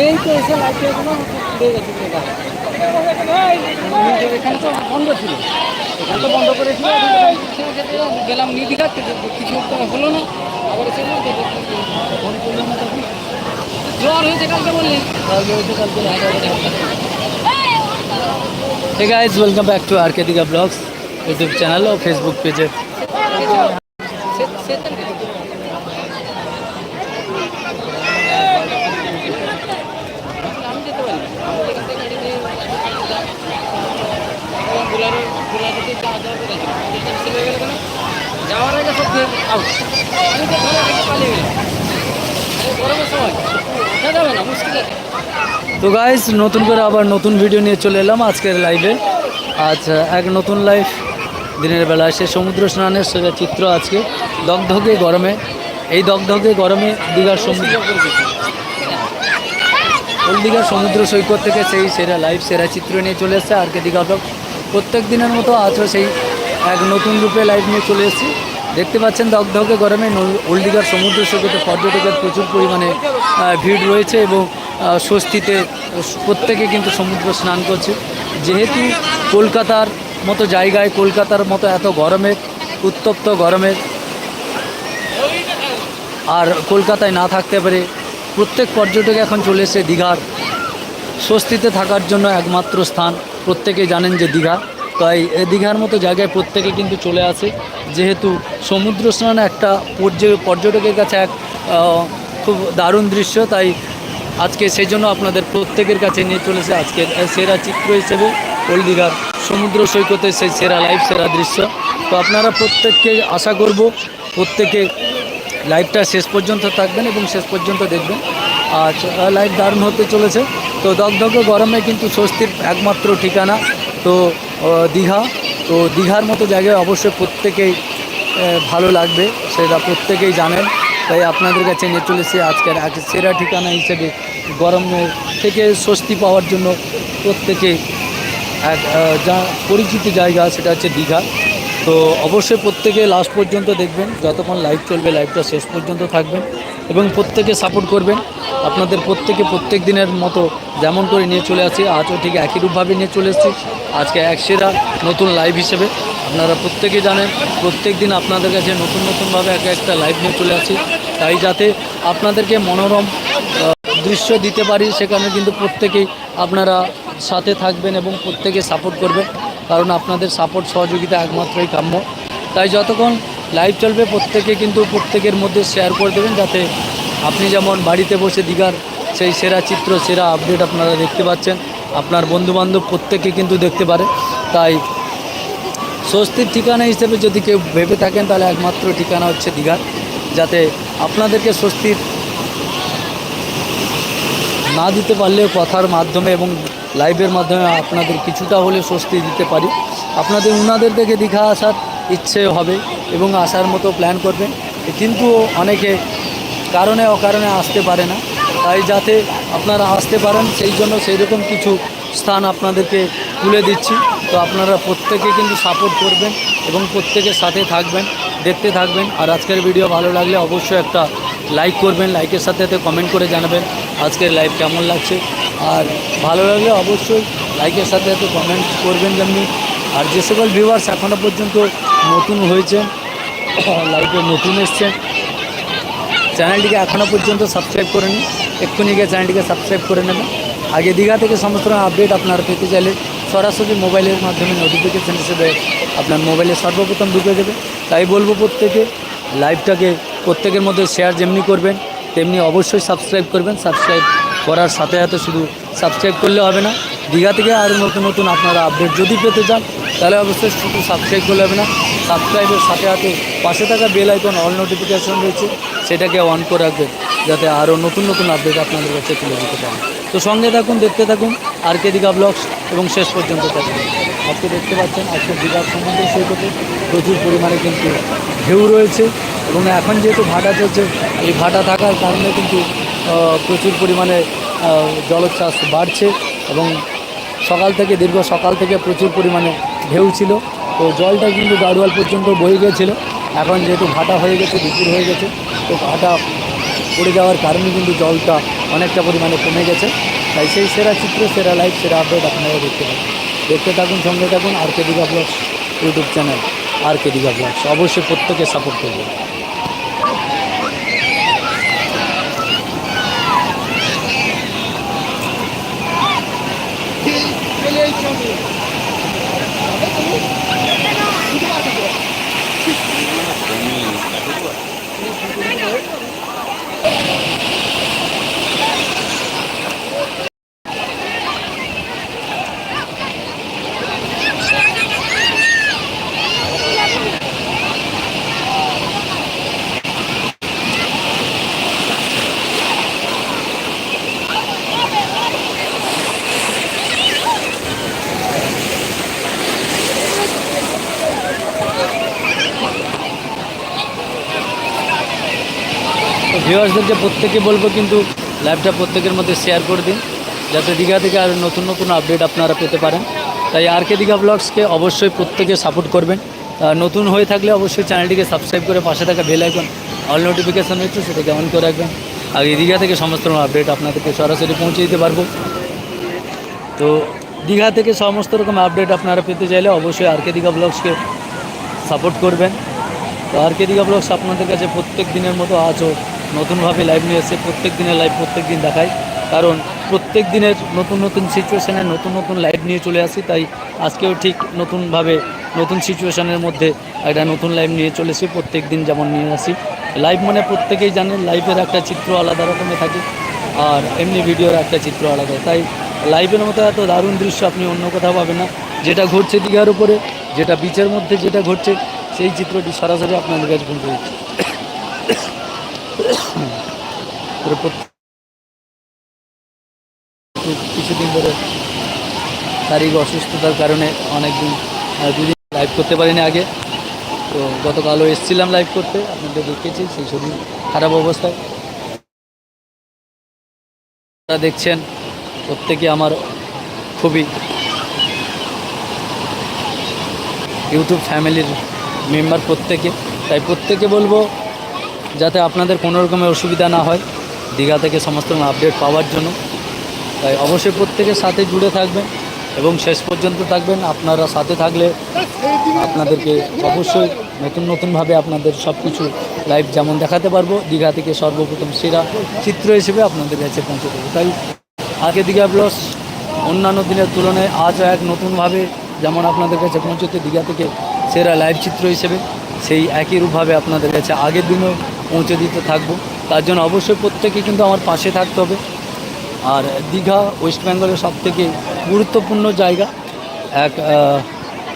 এই তো এসে লাইট এখনও উড়ে গেছে এখানে তো বন্ধ ছিল। এখানে তো বন্ধ করেছিল গেলাম নিয়ে কিছু হলো না। আবার এসে তখন জ্বর হয়েছে কালকে বললি। হয়েছে কালকে ঠিক আছে welcome back to R K vlogs YouTube channel O Facebook পেজে তো তো গাইজ নতুন করে আবার নতুন ভিডিও নিয়ে চলে এলাম আজকের লাইভে আচ্ছা এক নতুন লাইভ দিনের বেলা সে সমুদ্র স্নানের সেটা চিত্র আজকে। দগধগে গরমে। এই দগধগে গরমে দীঘার সমুদ্র দীঘার সমুদ্র সৈকত থেকে সেই সেরা লাইভ সেরা চিত্র নিয়ে চলে এসেছে আর কে দীঘা ব্লগ। প্রত্যেক দিনের মতো আজও সেই এক নতুন রূপে লাইভ নিয়ে চলে এসেছি। দেখতে পাচ্ছেন দগধগে গরমে নল- ওল্ড দীঘার সমুদ্র সৈকতে পর্যটকের প্রচুর পরিমাণে ভিড় রয়েছে এবং স্বস্তিতে প্রত্যেকে কিন্তু সমুদ্র স্নান করছে। যেহেতু কলকাতার মতো জায়গায় কলকাতার মতো এত গরমের উত্তপ্ত গরমের আর কলকাতায় না থাকতে পারে প্রত্যেক পর্যটক এখন চলে এসে দীঘার। স্বস্তিতে থাকার জন্য একমাত্র স্থান, প্রত্যেকে জানেন যে দীঘা। তাই এ দীঘার মতো জায়গায় প্রত্যেকে কিন্তু চলে আসে। যেহেতু সমুদ্র স্নান একটা পর্য- পর্যটকের কাছে এক খুব দারুণ দৃশ্য, তাই আজকে সেই জন্য আপনাদের প্রত্যেকের কাছে নিয়ে চলেছে আজকে সেরা চিত্র হিসেবে ওল্ড দীঘার সমুদ্র সৈকতের সেই সেরা লাইভ, সেরা দৃশ্য। তো আপনারা প্রত্যেককে আশা করব প্রত্যেকে লাইভটা শেষ পর্যন্ত থাকবেন এবং শেষ পর্যন্ত দেখবেন। আর লাইভ দারুণ হতে চলেছে। তো দগদগে গরমে কিন্তু স্বস্তির একমাত্র ঠিকানা তো দীঘা। তো দীঘার মতো জায়গায় অবশ্যই প্রত্যেকেই ভালো লাগবে। সেটা প্রত্যেকেই জানেন। তাই আপনাদের কাছে নিয়ে চলেছে আজকের সেরা ঠিকানা হিসেবে গরমের থেকে স্বস্তি পাওয়ার জন্য প্রত্যেকে এক যা পরিচিত জায়গা সেটা হচ্ছে দীঘা। তো অবশ্যই প্রত্যেকে লাস্ট পর্যন্ত দেখবেন, যতক্ষণ লাইভ চলবে লাইভটা শেষ পর্যন্ত থাকবেন এবং প্রত্যেকে সাপোর্ট করবেন। আপনাদের প্রত্যেকে প্রত্যেক দিনের মতো যেমন করে নিয়ে চলে আসি, আজও ঠিক একই রূপভাবে নিয়ে চলে এসেছি। আজকে এক সেরা নতুন লাইভ হিসেবে আপনারা প্রত্যেকে জানেন, প্রত্যেক দিন আপনাদের কাছে নতুন নতুনভাবে এক একটা লাইভ নিয়ে চলে আসি। তাই যাতে আপনাদেরকে মনোরম দৃশ্য দিতে পারি, সেখানে কিন্তু প্রত্যেকেই আপনারা সাথে থাকবেন এবং প্রত্যেকে সাপোর্ট করবেন। কারণ আপনাদের সাপোর্ট সহযোগিতা একমাত্রই কাম্য। তাই যতক্ষণ লাইভ চলবে, প্রত্যেকে কিন্তু প্রত্যেকের মধ্যে শেয়ার করে দেবেন, যাতে আপনি যেমন বাড়িতে বসে দীঘার সেই সেরা চিত্র, সেরা আপডেট আপনারা দেখতে পাচ্ছেন। আপনার বন্ধুবান্ধব প্রত্যেকে কিন্তু দেখতে পারে। তাই স্বস্তির ঠিকানা হিসেবে যদি কেউ ভেবে থাকেন, তাহলে একমাত্র ঠিকানা হচ্ছে দীঘার। যাতে আপনাদেরকে স্বস্তির না দিতে পারলেও কথার মাধ্যমে এবং লাইভের মাধ্যমে আপনাদের কিছুটা হলে স্বস্তি দিতে পারি। আপনাদের উনাদের থেকে দীঘা আসার ইচ্ছে হবে এবং আসার মতো প্ল্যান করবেন। কিন্তু অনেকে কারণে অকারণে আসতে পারে না। তাই যাতে আপনারা আসতে পারেন, সেই জন্য সেই রকম কিছু স্থান আপনাদেরকে তুলে দিচ্ছি। তো আপনারা প্রত্যেকে কিন্তু সাপোর্ট করবেন এবং প্রত্যেকের সাথে থাকবেন, দেখতে থাকবেন। আর আজকের ভিডিও ভালো লাগলে অবশ্যই একটা লাইক করবেন লাইকের সাথে সাথে কমেন্ট করে জানাবেন আজকের লাইভ কেমন লাগছে। আর ভালো লাগলে অবশ্যই লাইকের সাথে সাথে কমেন্ট করবেন যেমনি। আর যে সকল ভিউয়ার্স এখনও পর্যন্ত নতুন হয়েছেন লাইভে নতুন এসছেন চ্যানেলটিকে এখনও পর্যন্ত সাবস্ক্রাইব করে নিন এক্ষুনি গিয়ে চ্যানেলটিকে সাবস্ক্রাইব করে নেবেন আগে দীঘা থেকে সমস্ত আপডেট আপনারা পেতে চাইলে সরাসরি মোবাইলের মাধ্যমে নোটিফিকেশান হিসেবে আপনার মোবাইলে সর্বপ্রথম ঢুকে দেবে তাই বলব প্রত্যেকে লাইভটাকে প্রত্যেকের মধ্যে শেয়ার যেমনি করবেন, তেমনি অবশ্যই সাবস্ক্রাইব করবেন। সাবস্ক্রাইব করার সাথে সাথে শুধু সাবস্ক্রাইব করলে হবে না, দীঘা থেকে আরও নতুন নতুন আপনারা আপডেট যদি পেতে চান, তাহলে অবশ্যই শুধু সাবস্ক্রাইব করলে হবে না। সাবস্ক্রাইবের সাথে সাথে পাশে থাকা বেল আইকন অল নোটিফিকেশন রয়েছে। সেটাকে অন করে রাখবেন যাতে আরও নতুন নতুন আপডেট আপনাদের কাছে তুলে দিতে পারেন। তো সঙ্গে থাকুন, দেখতে থাকুন আর কে দীঘা ব্লগস এবং শেষ পর্যন্ত থাকুন আজকে দেখতে পাচ্ছেন, আজকে দীঘার সমুদ্র সৈকতে প্রচুর পরিমাণে কিন্তু ঢেউ রয়েছে এবং এখন যেহেতু ভাটা চলছে, এই ভাটা থাকার কারণে কিন্তু প্রচুর পরিমাণে জলোচ্ছ্বাস বাড়ছে এবং সকাল থেকে, দীর্ঘ সকাল থেকে প্রচুর পরিমাণে ঢেউ ছিল। তো জলটা কিন্তু গাড়োয়াল পর্যন্ত বয়ে গেছিল এখন যেহেতু ভাটা হয়ে গেছে দুপুর হয়ে গেছে, তো ভাটা পড়ে যাওয়ার কারণে কিন্তু জলটা অনেকটা পরিমাণে কমে গেছে। তাই সেই সেরা চিত্র, সেরা লাইভ সেরা আপডেট আপনারা দেখতে পাবেন। দেখতে থাকুন, সঙ্গে থাকুন, R K Digha vlogs YouTube channel R K Digha vlogs অবশ্যই প্রত্যেকে সাপোর্ট করবে তো ভিউয়ার্সদেরকে প্রত্যেকে বলব কিন্তু লাইভটা প্রত্যেকের মধ্যে শেয়ার করে দিন, যাতে দীঘা থেকে আর নতুন নতুন আপডেট আপনারা পেতে পারেন। তাই আর কে দীঘা ব্লগসকে অবশ্যই প্রত্যেকে সাপোর্ট করবেন। নতুন হয়ে থাকলে অবশ্যই চ্যানেলটিকে সাবস্ক্রাইব করে পাশে থাকা বেল আইকন অল নোটিফিকেশান রয়েছে, সেটাকে অন করে রাখবেন। আর এই দীঘা থেকে সমস্ত রকম আপডেট আপনাদেরকে সরাসরি পৌঁছে দিতে পারব। তো দীঘা থেকে সমস্ত রকম আপডেট আপনারা পেতে চাইলে অবশ্যই আর কে দীঘা ব্লগসকে সাপোর্ট করবেন। তো আর কে দীঘা ব্লগস আপনাদের কাছে প্রত্যেক দিনের মতো আজও নতুনভাবে লাইভ নিয়ে এসে প্রত্যেক দিনের লাইভ প্রত্যেক দিন দেখাই। কারণ প্রত্যেক দিনের নতুন নতুন সিচুয়েশানে নতুন নতুন লাইভ নিয়ে চলে আসি, তাই আজকেও ঠিক নতুনভাবে নতুন সিচুয়েশানের মধ্যে একটা নতুন লাইভ নিয়ে চলেছি প্রত্যেক দিন যেমন নিয়ে আসি। লাইভ মানে প্রত্যেকেই জানেন লাইভের একটা চিত্র আলাদা রকমের থাকে আর এমনি ভিডিওর একটা চিত্র আলাদা। তাই লাইভের মতো এত দারুণ দৃশ্য আপনি অন্য কোথাও পাবেন না। যেটা ঘটছে দীঘার উপরে, যেটা বিচের মধ্যে যেটা ঘটছে, সেই চিত্রটি সরাসরি আপনাদের কাছে পৌঁছে কিছুদিন ধরে শারীরিক অসুস্থতার কারণে অনেকদিন দুদিন লাইভ করতে পারিনি আগে। তো গতকালও এসেছিলাম লাইভ করতে, আপনাদের দেখেছি সেই শরীর খারাপ অবস্থায়। আপনারা দেখছেন, প্রত্যেকে আমার খুবই ইউটিউব ফ্যামিলির মেম্বার প্রত্যেকে। তাই প্রত্যেকে বলব যাতে আপনাদের কোনো রকমের অসুবিধা না হয় দীঘা থেকে সমস্ত আপডেট পাওয়ার জন্য। তাই অবশ্যই প্রত্যেকের সাথে জুড়ে থাকবেন এবং শেষ পর্যন্ত থাকবেন। আপনারা সাথে থাকলে আপনাদেরকে অবশ্যই নতুন নতুনভাবে আপনাদের সব কিছু লাইভ যেমন দেখাতে পারব, দীঘা থেকে সর্বপ্রথম সেরা চিত্র হিসেবে আপনাদের কাছে পৌঁছে দেবো। তাই আগে দীঘা ব্লস অন্যান্য দিনের তুলনায় আজও এক নতুনভাবে যেমন আপনাদের কাছে পৌঁছতে দীঘা থেকে সেরা লাইভ চিত্র হিসেবে সেই একই রূপভাবে আপনাদের কাছে আগের দিনেও পৌঁছে দিতে থাকব। তার জন্য অবশ্যই প্রত্যেকে কিন্তু আমার পাশে থাকতে হবে। আর দীঘা, ওয়েস্ট বেঙ্গলের সব থেকে গুরুত্বপূর্ণ জায়গা। এক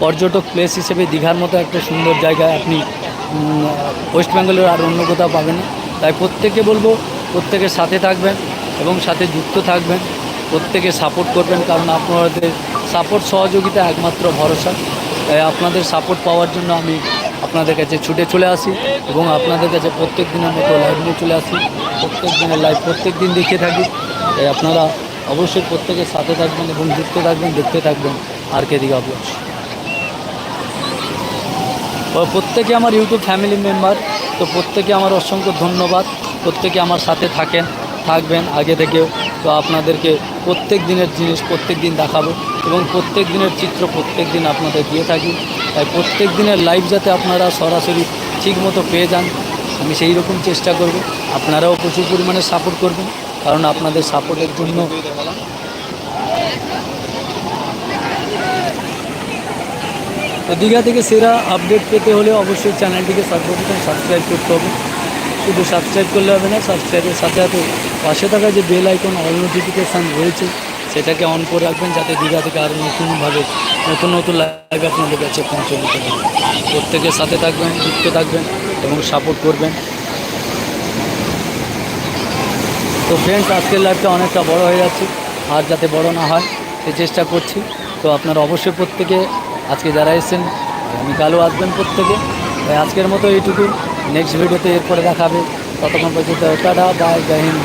পর্যটক প্লেস হিসেবে দীঘার মতো একটা সুন্দর জায়গা আপনি ওয়েস্ট বেঙ্গলের আর অন্য কোথাও পাবেন না। তাই প্রত্যেকে বলব, প্রত্যেকের সাথে থাকবেন এবং সাথে যুক্ত থাকবেন। প্রত্যেকে সাপোর্ট করবেন কারণ আপনাদের সাপোর্ট সহযোগিতা একমাত্র ভরসা। তাই আপনাদের সাপোর্ট পাওয়ার জন্য আমি আপনাদের কাছে ছুটে চলে আসি এবং আপনাদের কাছে প্রত্যেক দিনের মতো লাইভ নিয়ে চলে আসি। প্রত্যেক দিনের লাইভ প্রত্যেক দিন দেখে থাকি। তাই আপনারা অবশ্যই প্রত্যেকের সাথে থাকবেন এবং যুক্ত থাকবেন, দেখতে থাকবেন আর কে দিঘা ব্লগস প্রত্যেকে আমার ইউটিউব ফ্যামিলি মেম্বার তো প্রত্যেকে আমার অসংখ্য ধন্যবাদ। প্রত্যেকে আমার সাথে থাকেন। থাকবেন আগে থেকেও। তো আপনাদেরকে প্রত্যেক দিনের জিনিস প্রত্যেক দিন দেখাবো এবং প্রত্যেক দিনের চিত্র প্রত্যেক দিন আপনাদের দিয়ে থাকি। তাই প্রত্যেক দিনের লাইভ যাতে আপনারা সরাসরি ঠিক মতো পেয়ে যান, আমি সেই রকম চেষ্টা করব। আপনারাও প্রচুর পরিমাণে সাপোর্ট করবেন, কারণ আপনাদের সাপোর্টের জন্য তো দীঘা থেকে সেরা আপডেট পেতে হলে অবশ্যই চ্যানেলটিকে সর্বপ্রথম সাবস্ক্রাইব করতে হবে। শুধু সাবস্ক্রাইব করলে হবে না সাবস্ক্রাইবের সাথে সাথে পাশে থাকা যে বেল আইকন অল নোটিফিকেশান রয়েছে, সেটাকে অন করে রাখবেন যাতে দীঘা থেকে আরও নতুনভাবে, নতুন নতুন লাইভ আপনাদের কাছে পৌঁছে দিতে পারে। প্রত্যেকের সাথে থাকবেন, যুক্ত থাকবেন এবং সাপোর্ট করবেন। তো ফ্রেন্ডস আজকের লাইভটা অনেকটা বড় হয়ে যাচ্ছে। আর যাতে বড় না হয়, সে চেষ্টা করছি। তো আপনারা অবশ্যই প্রত্যেকে, আজকে যারা এসেছেন, আগামীকালও আসবেন প্রত্যেকে। তাই আজকের মতো এইটুকু নেক্সট ভিডিওতে এরপরে দেখাবে ততক্ষণ পর্যন্ত টাটা বাই জয় হিন্দ।